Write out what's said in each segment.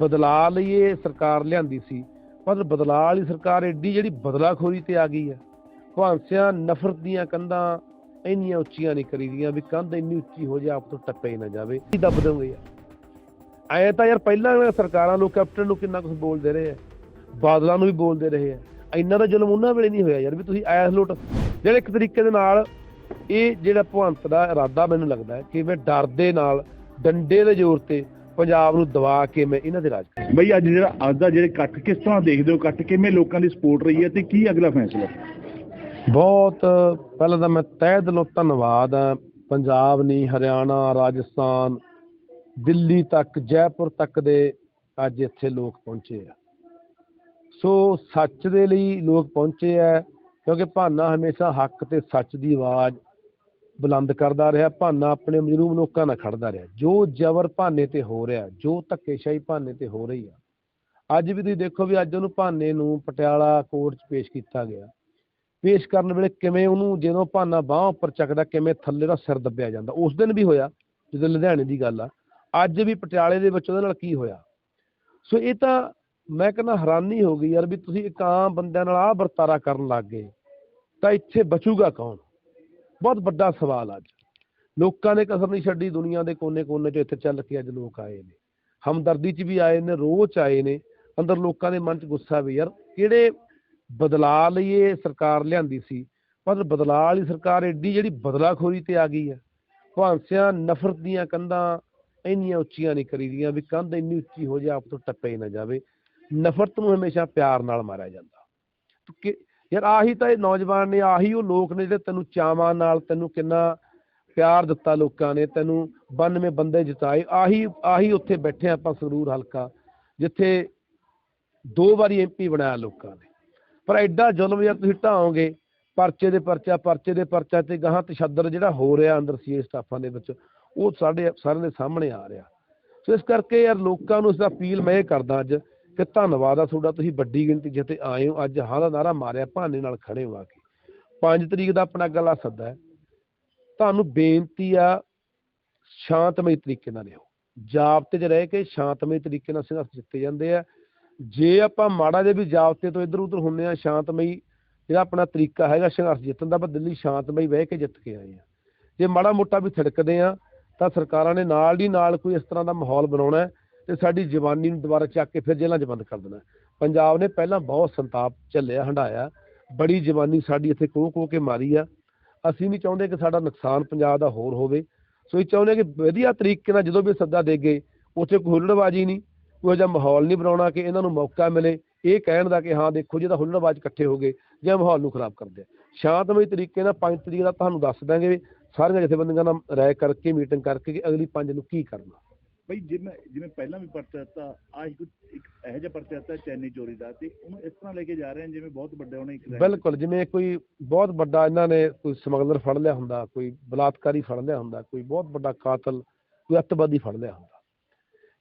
ਬਦਲਾ ਲਈ ਇਹ ਸਰਕਾਰ ਲਿਆਂਦੀ ਸੀ। ਪਰ ਬਦਲਾ ਵਾਲੀ ਸਰਕਾਰ ਐਡੀ ਜਿਹੜੀ ਬਦਲਾਖੋਰੀ ਤੇ ਆ ਗਈ ਹੈ। ਭਾਂਸਿਆਂ ਨਫ਼ਰਤ ਦੀਆਂ ਕੰਧਾਂ ਇੰਨੀਆਂ ਉੱਚੀਆਂ ਨਹੀਂ ਕਰੀਦੀਆਂ ਵੀ ਕੰਧ ਇੰਨੀ ਉੱਚੀ ਹੋ ਜਾ ਆਪ ਤੋਂ ਟੱਪੇ ਹੀ ਨਾ ਜਾਵੇ। ਕੀ ਦੱਬ ਦੋਗੇ ਯਾਰ? ਐ ਤਾਂ ਯਾਰ ਪਹਿਲਾਂ ਸਰਕਾਰਾਂ ਲੋਕ ਕੈਪਟਨ ਨੂੰ ਕਿੰਨਾ ਕੁਝ ਬੋਲਦੇ ਰਹੇ ਆ। ਬਾਦਲਾਂ ਨੂੰ ਵੀ ਬੋਲਦੇ ਰਹੇ ਆ। ਇੰਨਾ ਤਾਂ ਜ਼ੁਲਮ ਉਹਨਾਂ ਵੇਲੇ ਨਹੀਂ ਹੋਇਆ ਯਾਰ ਵੀ ਤੁਸੀਂ ਆਇਆ ਲੋਟ ਜਿਹੜੇ ਇੱਕ ਤਰੀਕੇ ਦੇ ਨਾਲ ਇਹ ਜਿਹੜਾ ਭਗਵੰਤ ਦਾ ਇਰਾਦਾ ਮੈਨੂੰ ਲੱਗਦਾ ਹੈ ਕਿ ਮੈਂ ਡਰ ਦੇ ਨਾਲ, ਡੰਡੇ ਦੇ ਜ਼ੋਰ ਤੇ ਪੰਜਾਬ ਨੂੰ ਦਬਾ ਕੇ ਮੈਂ ਇਹਨਾਂ ਦੇ ਰਾਜ ਬਈ ਅੱਜ ਜਿਹੜਾ ਅੱਜ ਦਾ ਜਿਹੜੇ ਇਕੱਠ ਕਿਸ ਤਰ੍ਹਾਂ ਦੇਖਦੇ ਹੋ ਇਕੱਠ? ਕਿਵੇਂ ਲੋਕਾਂ ਦੀ ਸਪੋਰਟ ਰਹੀ ਹੈ ਤੇ ਕੀ ਅਗਲਾ ਫੈਸਲਾ? ਬਹੁਤ ਪਹਿਲਾਂ ਤਾਂ ਮੈਂ ਤਹਿ ਦਿਲੋਂ ਧੰਨਵਾਦ ਆ ਪੰਜਾਬ ਨਹੀਂ ਹਰਿਆਣਾ ਰਾਜਸਥਾਨ ਦਿੱਲੀ ਤੱਕ ਜੈਪੁਰ ਤੱਕ ਦੇ ਅੱਜ ਇੱਥੇ ਲੋਕ ਪਹੁੰਚੇ ਆ। ਸੋ ਸੱਚ ਦੇ ਲਈ ਲੋਕ ਪਹੁੰਚੇ ਆ ਕਿਉਂਕਿ ਭਾਨਾ ਹਮੇਸ਼ਾ ਹੱਕ ਤੇ ਸੱਚ ਦੀ ਆਵਾਜ਼ ਬੁਲੰਦ ਕਰਦਾ ਰਿਹਾ, ਭਾਨਾ ਆਪਣੇ ਮਜਰੂਮ ਲੋਕਾਂ ਨਾਲ ਖੜਦਾ ਰਿਹਾ। ਜੋ ਜ਼ਬਰ ਭਾਨੇ ਤੇ ਹੋ ਰਿਹਾ, ਜੋ ਧੱਕੇਸ਼ਾਹੀ ਭਾਨੇ ਤੇ ਹੋ ਰਹੀ ਆ, ਅੱਜ ਵੀ ਤੁਸੀਂ ਦੇਖੋ ਵੀ ਅੱਜ ਉਹਨੂੰ ਭਾਨੇ ਨੂੰ ਪਟਿਆਲਾ ਕੋਰਟ 'ਚ ਪੇਸ਼ ਕੀਤਾ ਗਿਆ। ਪੇਸ਼ ਕਰਨ ਵੇਲੇ ਕਿਵੇਂ ਉਹਨੂੰ ਜਦੋਂ ਭਾਨਾ ਬਾਹ ਉੱਪਰ ਚੱਕਦਾ, ਕਿਵੇਂ ਥੱਲੇ ਦਾ ਸਿਰ ਦੱਬਿਆ ਜਾਂਦਾ, ਉਸ ਦਿਨ ਵੀ ਹੋਇਆ, ਜਦੋਂ ਲੁਧਿਆਣੇ ਦੀ ਗੱਲ ਆ। ਅੱਜ ਵੀ ਪਟਿਆਲੇ ਦੇ ਵਿੱਚ ਉਹਦੇ ਨਾਲ ਕੀ ਹੋਇਆ? ਸੋ ਇਹ ਤਾਂ ਮੈਂ ਕਹਿੰਦਾ ਹੈਰਾਨੀ ਹੋ ਗਈ ਯਾਰ ਵੀ ਤੁਸੀਂ ਇੱਕ ਆਮ ਬੰਦਿਆਂ ਨਾਲ ਆਹ ਵਰਤਾਰਾ ਕਰਨ ਲੱਗ ਗਏ, ਤਾਂ ਇੱਥੇ ਬਚੂਗਾ ਕੌਣ? ਬਹੁਤ ਵੱਡਾ ਸਵਾਲ ਅੱਜ। ਲੋਕਾਂ ਨੇ ਕਸਰ ਨਹੀਂ ਛੱਡੀ, ਦੁਨੀਆ ਦੇ ਕੋਨੇ-ਕੋਨੇ 'ਚ ਇੱਥੇ ਚੱਲ ਕੇ ਅੱਜ ਲੋਕ ਆਏ ਨੇ। ਹਮਦਰਦੀ 'ਚ ਵੀ ਆਏ ਨੇ ਰੋਹ 'ਚ ਆਏ ਨੇ। ਅੰਦਰ ਲੋਕਾਂ ਦੇ ਮਨ 'ਚ ਗੁੱਸਾ ਵੀ ਯਾਰ, ਕਿਹੜੇ ਬਦਲਾ ਲਈ ਇਹ ਸਰਕਾਰ ਲਿਆਂਦੀ ਸੀ? ਪਰ ਬਦਲਾ ਵਾਲੀ ਸਰਕਾਰ ਐਡੀ ਜਿਹੜੀ ਬਦਲਾਖੋਰੀ ਤੇ ਆ ਗਈ ਹੈ ਭਾਂਸਿਆਂ ਨਫ਼ਰਤ ਦੀਆਂ ਕੰਧਾਂ ਇੰਨੀਆਂ ਉੱਚੀਆਂ ਨਹੀਂ ਕਰੀਦੀਆਂ ਵੀ ਕੰਧ ਇੰਨੀ ਉੱਚੀ ਹੋ ਜਾ ਆਪ ਤੋਂ ਟੱਪੇ ਹੀ ਨਾ ਜਾਵੇ। ਨਫ਼ਰਤ ਨੂੰ ਹਮੇਸ਼ਾ ਪਿਆਰ ਨਾਲ ਮਾਰਿਆ ਜਾਂਦਾ। ਕਿ ਯਾਰ ਆਹੀ ਤਾਂ ਇਹ ਨੌਜਵਾਨ ਨੇ, ਆਹੀ ਉਹ ਲੋਕ ਨੇ ਜਿਹੜੇ ਤੈਨੂੰ ਚਾਵਾਂ ਨਾਲ, ਤੈਨੂੰ ਕਿੰਨਾ ਪਿਆਰ ਦਿੱਤਾ ਲੋਕਾਂ ਨੇ, ਤੈਨੂੰ 92 ਬੰਦੇ ਜਿਤਾਏ, ਆਹੀ ਆਹੀ ਉੱਥੇ ਬੈਠੇ ਆਪਾਂ ਸੰਗਰੂਰ ਹਲਕਾ, ਜਿੱਥੇ ਦੋ ਵਾਰੀ ਐਮਪੀ ਬਣਾਇਆ ਲੋਕਾਂ ਨੇ। ਪਰ ਐਡਾ ਜ਼ੁਲਮ ਯਾਰ ਤੁਸੀਂ ਢਾਓਗੇ ਪਰਚੇ ਦੇ ਪਰਚਾ, ਪਰਚੇ ਦੇ ਪਰਚਾ ਤੇ ਗਾਹਾਂ ਤਸ਼ੱਦਦ ਜਿਹੜਾ ਹੋ ਰਿਹਾ ਅੰਦਰ ਸੀ ਸਟਾਫਾਂ ਦੇ ਵਿੱਚ, ਉਹ ਸਾਡੇ ਸਾਰਿਆਂ ਦੇ ਸਾਹਮਣੇ ਆ ਰਿਹਾ। ਸੋ ਇਸ ਕਰਕੇ ਯਾਰ ਲੋਕਾਂ ਨੂੰ ਇਸ ਦਾ ਅਪੀਲ ਮੈਂ ਇਹ ਕਰਦਾ ਅੱਜ ਕਿ ਧੰਨਵਾਦ ਆ ਤੁਹਾਡਾ, ਤੁਸੀਂ ਵੱਡੀ ਗਿਣਤੀ ਜਿੱਥੇ ਆਏ ਹੋ, ਅੱਜ ਹਾਂ ਦਾ ਨਾਰਾ ਮਾਰਿਆ, ਭਾਨੇ ਨਾਲ ਖੜੇ ਹੋ ਆ ਕੇ। 5 ਤਰੀਕ ਦਾ ਆਪਣਾ ਗੱਲਾ ਸੱਦਾ ਹੈ। ਤੁਹਾਨੂੰ ਬੇਨਤੀ ਆ, ਸ਼ਾਂਤਮਈ ਤਰੀਕੇ ਨਾਲ ਰਹੋ। ਜਾਬਤੇ 'ਚ ਰਹਿ ਕੇ ਸ਼ਾਂਤਮਈ ਤਰੀਕੇ ਨਾਲ ਸੰਘਰਸ਼ ਜਿੱਤੇ ਜਾਂਦੇ ਆ। ਜੇ ਆਪਾਂ ਮਾੜਾ ਜਿਹਾ ਵੀ ਜਾਬਤੇ ਤੋਂ ਇੱਧਰ ਉੱਧਰ ਹੁੰਨੇ ਆ, ਸ਼ਾਂਤਮਈ ਜਿਹੜਾ ਆਪਣਾ ਤਰੀਕਾ ਹੈਗਾ ਸੰਘਰਸ਼ ਜਿੱਤਣ ਦਾ, ਆਪਾਂ ਦਿੱਲੀ ਸ਼ਾਂਤਮਈ ਬਹਿ ਕੇ ਜਿੱਤ ਕੇ ਆਏ ਆ। ਜੇ ਮਾੜਾ ਮੋਟਾ ਵੀ ਥੜਕਦੇ ਆ, ਤਾਂ ਸਰਕਾਰਾਂ ਨੇ ਨਾਲ ਦੀ ਨਾਲ ਕੋਈ ਇਸ ਤਰ੍ਹਾਂ ਦਾ ਮਾਹੌਲ ਬਣਾਉਣਾ ਤੇ ਸਾਡੀ ਜਵਾਨੀ ਨੂੰ ਦੁਬਾਰਾ ਚੱਕ ਕੇ ਫਿਰ ਜੇਲ੍ਹਾਂ 'ਚ ਬੰਦ ਕਰ ਦੇਣਾ। ਪੰਜਾਬ ਨੇ ਪਹਿਲਾਂ ਬਹੁਤ ਸੰਤਾਪ ਝੱਲਿਆ ਹੰਡਾਇਆ ਬੜੀ ਜਵਾਨੀ ਸਾਡੀ ਇੱਥੇ ਕੋਹ ਕੋਹ ਕੇ ਮਾਰੀ ਆ। ਅਸੀਂ ਨਹੀਂ ਚਾਹੁੰਦੇ ਕਿ ਸਾਡਾ ਨੁਕਸਾਨ ਪੰਜਾਬ ਦਾ ਹੋਰ ਹੋਵੇ। ਸੋ ਇਹ ਚਾਹੁੰਦੇ ਕਿ ਵਧੀਆ ਤਰੀਕੇ ਨਾਲ ਜਦੋਂ ਵੀ ਸੱਦਾ ਦੇਗੇ ਉੱਥੇ ਕੋਈ ਹੁੱਲੜਬਾਜੀ ਨਹੀਂ, ਕੋਈ ਜਿਹਾ ਮਾਹੌਲ ਨਹੀਂ ਬਣਾਉਣਾ ਕਿ ਇਹਨਾਂ ਨੂੰ ਮੌਕਾ ਮਿਲੇ। ਇਹ ਕਹਿਣ ਦਾ ਕਿ ਹਾਂ, ਦੇਖੋ ਜਿਹਦਾ ਹੁੱਲੜਬਾਜ਼ ਇਕੱਠੇ ਹੋ ਗਏ, ਜਾਂ ਮਾਹੌਲ ਨੂੰ ਖਰਾਬ ਕਰਦੇ ਸ਼ਾਂਤਮਈ ਤਰੀਕੇ ਨਾਲ 5 ਤਰੀਕ ਦਾ ਤੁਹਾਨੂੰ ਦੱਸ ਦਾਂਗੇ ਸਾਰੀਆਂ ਜਥੇਬੰਦੀਆਂ ਨਾਲ ਰਾਏ ਕਰਕੇ, ਮੀਟਿੰਗ ਕਰਕੇ ਕਿ ਅਗਲੀ 5 ਨੂੰ ਕੀ ਕਰਨਾ। ਬਈ ਜਿਵੇਂ ਜਿਵੇਂ ਪਹਿਲਾਂ ਵੀ ਪਰਚਾ ਦਿੱਤਾ, ਆਹੀ ਕੁਝ ਇੱਕ ਇਹੋ ਜਿਹਾ ਪਰਚਾ ਦਿੱਤਾ ਚੈਨੀ ਚੋਰੀ ਦਾ, ਤੇ ਉਹਨੂੰ ਇਸ ਤਰ੍ਹਾਂ ਲੈ ਕੇ ਜਾ ਰਹੇ ਹਨ ਜਿਵੇਂ ਬਹੁਤ ਵੱਡਾ ਉਹਨੇ ਇੱਕ ਬਿਲਕੁਲ, ਜਿਵੇਂ ਕੋਈ ਬਹੁਤ ਵੱਡਾ ਇਹਨਾਂ ਨੇ ਕੋਈ ਸਮਗਲਰ ਫੜ ਲਿਆ ਹੁੰਦਾ, ਕੋਈ ਬਲਾਤਕਾਰੀ ਫੜ ਲਿਆ ਹੁੰਦਾ, ਕੋਈ ਬਹੁਤ ਵੱਡਾ ਕਾਤਲ, ਕੋਈ ਅੱਤਵਾਦੀ ਫੜ ਲਿਆ ਹੁੰਦਾ।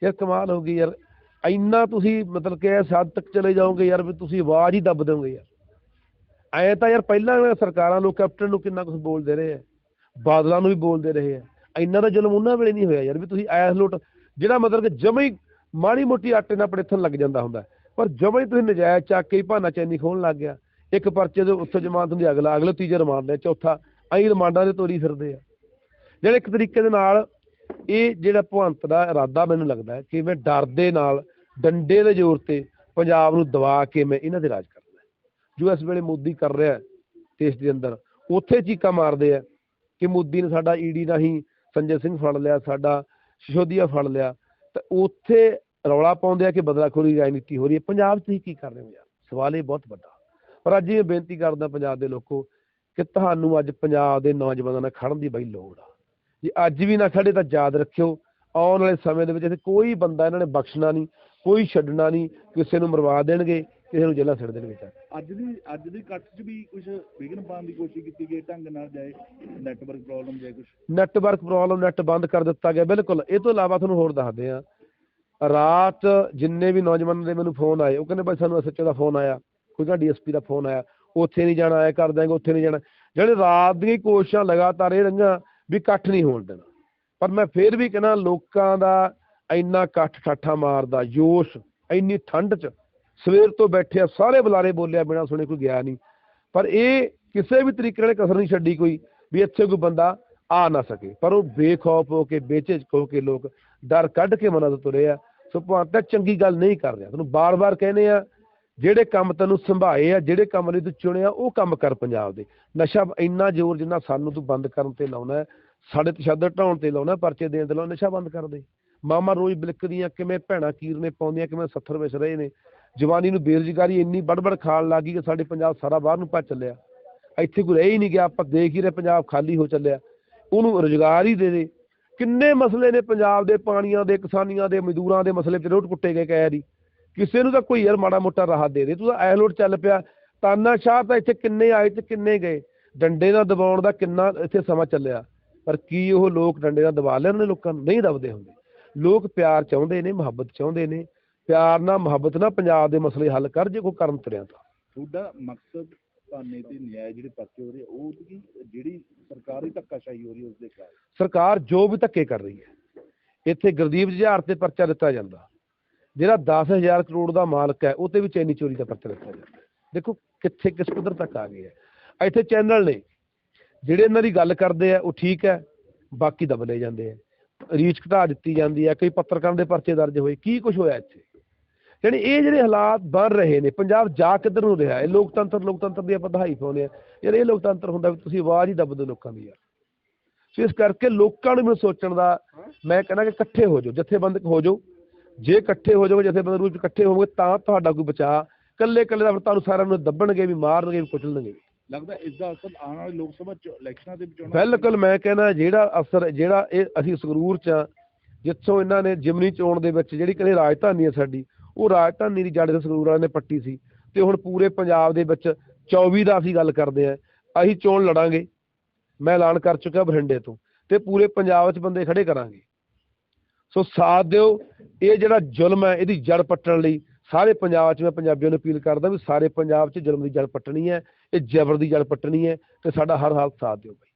ਯਾਰ ਕਮਾਲ ਹੋ ਗਈ ਯਾਰ, ਇੰਨਾ ਤੁਸੀਂ ਮਤਲਬ ਕਿ ਇਸ ਹੱਦ ਤੱਕ ਚਲੇ ਜਾਓਗੇ ਯਾਰ ਵੀ ਤੁਸੀਂ ਆਵਾਜ਼ ਹੀ ਦੱਬ ਦਿਓਗੇ ਯਾਰ। ਐ ਤਾਂ ਯਾਰ ਪਹਿਲਾਂ ਸਰਕਾਰਾਂ ਲੋਕ ਕੈਪਟਨ ਨੂੰ ਕਿੰਨਾ ਕੁਝ ਬੋਲਦੇ ਰਹੇ ਆ, ਬਾਦਲਾਂ ਨੂੰ ਵੀ ਬੋਲਦੇ ਰਹੇ ਆ। ਇੰਨਾ ਦਾ ਜ਼ੁਲਮ ਉਹਨਾਂ ਵੇਲੇ ਨਹੀਂ ਹੋਇਆ ਯਾਰ ਵੀ ਤੁਸੀਂ ਐਸ ਲੋਟ, ਜਿਹੜਾ ਮਤਲਬ ਕਿ ਜਮੇ ਹੀ ਮਾੜੀ ਮੋਟੀ ਆਟੇ ਨਾਲ ਪੜੇਥਣ ਲੱਗ ਜਾਂਦਾ ਹੁੰਦਾ ਪਰ ਜਮੇ ਹੀ ਤੁਸੀਂ ਨਜਾਇਜ਼ ਚੱਕ ਕੇ ਹੀ ਭਾਨਾ ਚੈਨੀ ਖੋਣ ਲੱਗ ਗਿਆ। ਇੱਕ ਪਰਚੇ ਦੇ ਉੱਥੇ ਜਮਾਨਤ ਹੁੰਦੀ ਅਗਲਾ, ਅਗਲੇ ਤੀਜੇ ਰਿਮਾਂਡ ਲਿਆ ਚੌਥਾ ਐਂ ਰਿਮਾਂਡਾਂ ਦੇ ਤੋਰੀ ਫਿਰਦੇ ਆ। ਜਿਹੜੇ ਇੱਕ ਤਰੀਕੇ ਦੇ ਨਾਲ ਇਹ ਜਿਹੜਾ ਭਵੰਤ ਦਾ ਇਰਾਦਾ ਮੈਨੂੰ ਲੱਗਦਾ ਹੈ ਕਿ ਮੈਂ ਡਰ ਦੇ ਨਾਲ, ਡੰਡੇ ਦੇ ਜ਼ੋਰ ਤੇ ਪੰਜਾਬ ਨੂੰ ਦਬਾ ਕੇ ਮੈਂ ਇਹਨਾਂ ਦੇ ਰਾਜ ਕਰਨਾ ਜੋ ਇਸ ਵੇਲੇ ਮੋਦੀ ਕਰ ਰਿਹਾ ਦੇਸ਼ ਦੇ ਅੰਦਰ, ਉੱਥੇ ਚੀਕਾ ਮਾਰਦੇ ਆ ਕਿ ਮੋਦੀ ਨੇ ਸਾਡਾ ਈਡੀ ਰਾਹੀਂ ਸੰਜੇ ਸਿੰਘ ਫੜ ਲਿਆ, ਸਾਡਾ ਸਸ਼ੋਦੀਆ ਫੜ ਲਿਆ। ਤਾਂ ਉੱਥੇ ਰੌਲਾ ਪਾਉਂਦੇ ਆ ਕਿ ਬਦਲਾਖੋਰੀ ਰਾਜਨੀਤੀ ਹੋ ਰਹੀ ਹੈ। ਪੰਜਾਬ 'ਚ ਹੀ ਕੀ ਕਰ ਰਹੇ ਹੋ ਯਾਰ? ਸਵਾਲ ਇਹ ਬਹੁਤ ਵੱਡਾ। ਪਰ ਅੱਜ ਇਹ ਬੇਨਤੀ ਕਰਦਾ ਪੰਜਾਬ ਦੇ ਲੋਕੋ ਕਿ ਤੁਹਾਨੂੰ ਅੱਜ ਪੰਜਾਬ ਦੇ ਨੌਜਵਾਨਾਂ ਨਾਲ ਖੜਨ ਦੀ ਬਈ ਲੋੜ ਆ। ਜੇ ਅੱਜ ਵੀ ਨਾ ਖੜੇ ਤਾਂ ਯਾਦ ਰੱਖਿਓ, ਆਉਣ ਵਾਲੇ ਸਮੇਂ ਦੇ ਵਿੱਚ ਇੱਥੇ ਕੋਈ ਬੰਦਾ ਇਹਨਾਂ ਨੇ ਬਖਸ਼ਣਾ ਨਹੀਂ, ਕੋਈ ਛੱਡਣਾ ਨਹੀਂ, ਕਿਸੇ ਨੂੰ ਮਰਵਾ ਦੇਣਗੇ। ਕਿਸੇ ਨੂੰ ਜੇਲ੍ਹਾਂ ਸਿੱਟ ਦੇਣਗੇ ਚੱਕ ਅੱਜ ਦੀ ਅੱਜ ਦੀ ਇਕੱਠ 'ਚ ਵੀ ਕੁਝ ਵਿਘਨ ਪਾਉਣ ਦੀ ਕੋਸ਼ਿਸ਼ ਕੀਤੀ ਗਈ ਢੰਗ ਨਾਲ ਜਾਏ ਨੈਟਵਰਕ ਪ੍ਰੋਬਲਮ ਜਾਏ ਕੁਝ ਨੈਟਵਰਕ ਪ੍ਰੋਬਲਮ ਨੈਟ ਬੰਦ ਕਰ ਦਿੱਤਾ ਗਿਆ ਬਿਲਕੁਲ। ਇਹ ਤੋਂ ਇਲਾਵਾ ਤੁਹਾਨੂੰ ਹੋਰ ਦੱਸਦੇ ਆ ਰਾਤ ਜਿੰਨੇ ਵੀ ਨੌਜਵਾਨਾਂ ਦੇ ਮੈਨੂੰ ਫੋਨ ਆਏ ਉਹ ਕਹਿੰਦੇ ਭਾਈ ਸਾਨੂੰ ਐਸਐਚਓ ਦਾ ਫੋਨ ਆਇਆ ਕੋਈ ਤਾਂ ਡੀਐਸਪੀ ਦਾ ਫੋਨ ਆਇਆ ਉੱਥੇ ਨਹੀਂ ਜਾਣਾ ਆਇਆ ਕਰ ਦਾਂਗੇ ਉੱਥੇ ਨਹੀਂ ਜਾਣਾ। ਜਿਹੜੇ ਰਾਤ ਦੀਆਂ ਕੋਸ਼ਿਸ਼ਾਂ ਲਗਾਤਾਰ ਇਹ ਰਹੀਆਂ ਵੀ ਇਕੱਠ ਨਹੀਂ ਹੋਣ ਦੇਣਾ। ਪਰ ਮੈਂ ਫੇਰ ਵੀ ਕਹਿੰਦਾ ਲੋਕਾਂ ਦਾ ਇੰਨਾ ਇਕੱਠ ਠਾਠਾ ਮਾਰਦਾ ਜੋਸ਼ ਇੰਨੀ ਠੰਡ 'ਚ ਸਵੇਰ ਤੋਂ ਬੈਠੇ ਆ, ਸਾਰੇ ਬੁਲਾਰੇ ਬੋਲਿਆ ਬਿਨਾਂ ਸੁਣੇ ਕੋਈ ਗਿਆ ਨਹੀਂ। ਪਰ ਇਹ ਕਿਸੇ ਵੀ ਤਰੀਕੇ ਨਾਲ ਕਸਰ ਨਹੀਂ ਛੱਡੀ ਕੋਈ ਵੀ ਇੱਥੇ ਕੋਈ ਬੰਦਾ ਆ ਨਾ ਸਕੇ। ਪਰ ਉਹ ਬੇਖੌਫ ਹੋ ਕੇ, ਬੇਝਿਜਕ ਹੋ ਕੇ ਲੋਕ ਡਰ ਕੱਢ ਕੇ ਮਨਾਂ ਤੋਂ ਤੁਰੇ ਆ। ਸੋ ਭਾਰਤ ਚੰਗੀ ਗੱਲ ਨਹੀਂ ਕਰ ਰਿਹਾ। ਤੁਹਾਨੂੰ ਬਾਰ-ਬਾਰ ਕਹਿੰਦੇ ਆ, ਜਿਹੜੇ ਕੰਮ ਤੈਨੂੰ ਸੰਭਾਏ ਆ, ਜਿਹੜੇ ਕੰਮ ਲਈ ਤੂੰ ਚੁਣਿਆ, ਉਹ ਕੰਮ ਕਰ ਪੰਜਾਬ ਦੇ। ਨਸ਼ਾ ਇੰਨਾ ਜ਼ੋਰ ਜਿੰਨਾ ਸਾਨੂੰ ਤੂੰ ਬੰਦ ਕਰਨ ਤੇ ਲਾਉਣਾ ਸਾਡੇ ਤਸ਼ੱਦਦ ਢਾਉਣ ਤੇ ਲਾਉਣਾ, ਪਰਚੇ ਦੇਣ ਤੇ ਲਾਉਣਾ, ਨਸ਼ਾ ਬੰਦ ਕਰ ਦੇ। ਮਾਮਾ ਰੋਜ਼ ਬਿਲਕਦੀਆਂ, ਕਿਵੇਂ ਭੈਣਾ ਕੀਰਨੇ ਪਾਉਂਦੀਆਂ, ਕਿਵੇਂ 70 ਵਿਸ ਰਹੇ ਨੇ। ਜਵਾਨੀ ਨੂੰ ਬੇਰੁਜ਼ਗਾਰੀ ਇੰਨੀ ਬੜਬੜ ਖਾਣ ਲੱਗੀ ਕਿ ਸਾਡੇ ਪੰਜਾਬ ਸਾਰਾ ਬਾਹਰ ਨੂੰ ਭੱਜ ਚੱਲਿਆ। ਇੱਥੇ ਕੋਈ ਰਹਿ ਹੀ ਨਹੀਂ ਗਿਆ, ਆਪਾਂ ਦੇਖ ਹੀ ਰਹੇ ਪੰਜਾਬ ਖਾਲੀ ਹੋ ਚੱਲਿਆ। ਉਹਨੂੰ ਰੁਜ਼ਗਾਰ ਹੀ ਦੇ ਦੇ। ਕਿੰਨੇ ਮਸਲੇ ਨੇ ਪੰਜਾਬ ਦੇ ਪਾਣੀਆਂ ਦੇ, ਕਿਸਾਨੀਆਂ ਦੇ, ਮਜ਼ਦੂਰਾਂ ਦੇ ਮਸਲੇ ਤੇ ਰੋਟ ਕੁੱਟੇ ਗਏ ਕਹਿ ਰਹੀ ਕਿਸੇ ਨੂੰ ਤਾਂ ਕੋਈ ਯਾਰ ਮਾੜਾ ਮੋਟਾ ਰਾਹਤ ਦੇ ਦੇ। ਤੂੰ ਤਾਂ ਐਲੋਟ ਚੱਲ ਪਿਆ। ਤਾਨਾਸ਼ਾਹ ਤਾਂ ਇੱਥੇ ਕਿੰਨੇ ਆਏ ਤੇ ਕਿੰਨੇ ਗਏ? ਡੰਡੇ ਨਾਲ ਦਬਾਉਣ ਦਾ ਕਿੰਨਾ ਇੱਥੇ ਸਮਾਂ ਚੱਲਿਆ? ਪਰ ਕੀ ਉਹ ਲੋਕ ਡੰਡੇ ਨਾਲ ਦਬਾ ਲੈਣ ਨੇ ਲੋਕਾਂ ਨੂੰ? ਨਹੀਂ ਦਬਦੇ ਹੁੰਦੇ। ਲੋਕ ਪਿਆਰ ਚਾਹੁੰਦੇ ਨੇ, ਮੁਹੱਬਤ ਚਾਹੁੰਦੇ ਨੇ। ਪਿਆਰ ਨਾਲ ਮੁਹੱਬਤ ਨਾਲ ਪੰਜਾਬ ਦੇ ਮਸਲੇ ਹੱਲ ਕਰ ਜੇ ਕੋਈ ਕਰਨ ਤੁਰਿਆ ਤਾਂ। ਤੁਹਾਡਾ ਮਕਸਦ ਭਾਨੇ ਤੇ ਨਿਆਂ ਜਿਹੜੇ ਪਰਚੇ ਹੋ ਰਹੇ ਉਹ ਕੀ ਜਿਹੜੀ ਸਰਕਾਰੀ ਧੱਕਾਸ਼ਾਹੀ ਹੋ ਰਹੀ ਉਸ ਦੇ ਖਿਲਾਫ? ਸਰਕਾਰ ਜੋ ਵੀ ਧੱਕੇ ਕਰ ਰਹੀ ਹੈ ਇੱਥੇ ਗੁਰਦੀਪ ਜੁਝਾਰ ਤੇ ਪਰਚਾ ਦਿੱਤਾ ਜਾਂਦਾ। ਜਿਹੜਾ 10000 ਕਰੋੜ ਦਾ ਮਾਲਕ ਹੈ ਉਹ ਤੇ ਵੀ ਚੈਨੀ ਚੋਰੀ ਦਾ ਪਰਚਾ ਦਿੱਤਾ ਜਾਂਦਾ। ਦੇਖੋ ਕਿੱਥੇ ਕਿਸ ਪੱਧਰ ਤੱਕ ਆ ਗਏ ਹੈ। ਇੱਥੇ ਚੈਨਲ ਨੇ ਜਿਹੜੇ ਇਹਨਾਂ ਦੀ ਗੱਲ ਕਰਦੇ ਆ ਉਹ ਠੀਕ ਹੈ ਬਾਕੀ ਦਬਲੇ ਜਾਂਦੇ ਆ ਰੀਚ ਘਟਾ ਦਿੱਤੀ ਜਾਂਦੀ ਹੈ ਕਈ ਪੱਤਰਕਾਰਾਂ ਦੇ ਪਰਚੇ ਦਰਜ ਹੋਏ ਕੀ ਕੁਝ ਹੋਇਆ ਇੱਥੇ? ਯਾਨੀ ਇਹ ਜਿਹੜੇ ਹਾਲਾਤ ਬਣ ਰਹੇ ਨੇ ਪੰਜਾਬ ਜਾ ਕਿੱਧਰ ਨੂੰ ਰਿਹਾ? ਇਹ ਲੋਕਤੰਤਰ ਲੋਕਤੰਤਰ ਦੀ ਆਪਾਂ ਵਧਾਈ ਪਾਉਂਦੇ ਆ ਯਾਰ ਇਹ ਲੋਕਤੰਤਰ ਹੁੰਦਾ ਵੀ ਤੁਸੀਂ ਆਵਾਜ਼ ਹੀ ਦੱਬ ਦਿਓ ਲੋਕਾਂ ਦੀ ਯਾਰ। ਸੋ ਇਸ ਕਰਕੇ ਲੋਕਾਂ ਨੂੰ ਵੀ ਸੋਚਣ ਦਾ ਮੈਂ ਕਹਿੰਦਾ ਕਿ ਇਕੱਠੇ ਹੋ ਜਾਓ ਜਥੇਬੰਦਕ ਹੋ ਜਾਓ। ਜੇ ਇਕੱਠੇ ਹੋ ਜਾਓਗੇ ਜਥੇਬੰਦਕ ਰੂਪ ਇਕੱਠੇ ਹੋਵੋਗੇ ਤਾਂ ਤੁਹਾਡਾ ਕੋਈ ਬਚਾਅ। ਇਕੱਲੇ ਇਕੱਲੇ ਦਾ ਫਿਰ ਤੁਹਾਨੂੰ ਸਾਰਿਆਂ ਨੂੰ ਦੱਬਣਗੇ ਵੀ ਮਾਰਨਗੇ ਵੀ ਕੁਚਲਣਗੇ ਲੱਗਦਾ ਇਸ ਦਾ ਅਸਰ ਆਉਣ ਵਾਲੇ ਲੋਕ ਸਭਾ ਚ ਇਲੈਕਸ਼ਨਾਂ ਦੇ ਵਿੱਚ ਬਿਲਕੁਲ ਮੈਂ ਕਹਿੰਦਾ ਜਿਹੜਾ ਅਸਰ ਜਿਹੜਾ ਇਹ ਅਸੀਂ ਸੰਗਰੂਰ ਚ ਜਿੱਥੋਂ ਇਹਨਾਂ ਨੇ ਜਿਮਨੀ ਚੋਣ ਦੇ ਵਿੱਚ ਜਿਹੜੀ ਕਹਿੰਦੇ ਰਾਜਧਾਨੀ ਹੈ ਸਾਡੀ ਉਹ ਰਾਜਧਾਨੀ ਦੀ ਜੜ ਤੇ ਸੰਗਰੂਰ ਵਾਲਿਆਂ ਨੇ ਪੱਟੀ ਸੀ ਤੇ ਹੁਣ ਪੂਰੇ ਪੰਜਾਬ ਦੇ ਵਿੱਚ 24 ਦਾ ਅਸੀਂ ਗੱਲ ਕਰਦੇ ਆ ਅਸੀਂ ਚੋਣ ਲੜਾਂਗੇ, ਮੈਂ ਐਲਾਨ ਕਰ ਚੁੱਕਾ ਬਠਿੰਡੇ ਤੋਂ ਤੇ ਪੂਰੇ ਪੰਜਾਬ ਵਿੱਚ ਬੰਦੇ ਖੜੇ ਕਰਾਂਗੇ। ਸੋ ਸਾਥ ਦਿਓ, ਇਹ ਜਿਹੜਾ ਜ਼ੁਲਮ ਹੈ, ਇਹਦੀ ਜੜ ਪੱਟਣ ਲਈ ਸਾਰੇ ਪੰਜਾਬ 'ਚ ਮੈਂ ਪੰਜਾਬੀਆਂ ਨੂੰ ਅਪੀਲ ਕਰਦਾ ਵੀ ਸਾਰੇ ਪੰਜਾਬ 'ਚ ਜ਼ੁਲਮ ਦੀ ਜੜ ਪੱਟਣੀ ਹੈ, ਇਹ ਜ਼ਬਰ ਦੀ ਜੜ ਪੱਟਣੀ ਹੈ ਤੇ ਸਾਡਾ ਹਰ ਹਾਲਤ ਸਾਥ ਦਿਓ ਬਾਈ।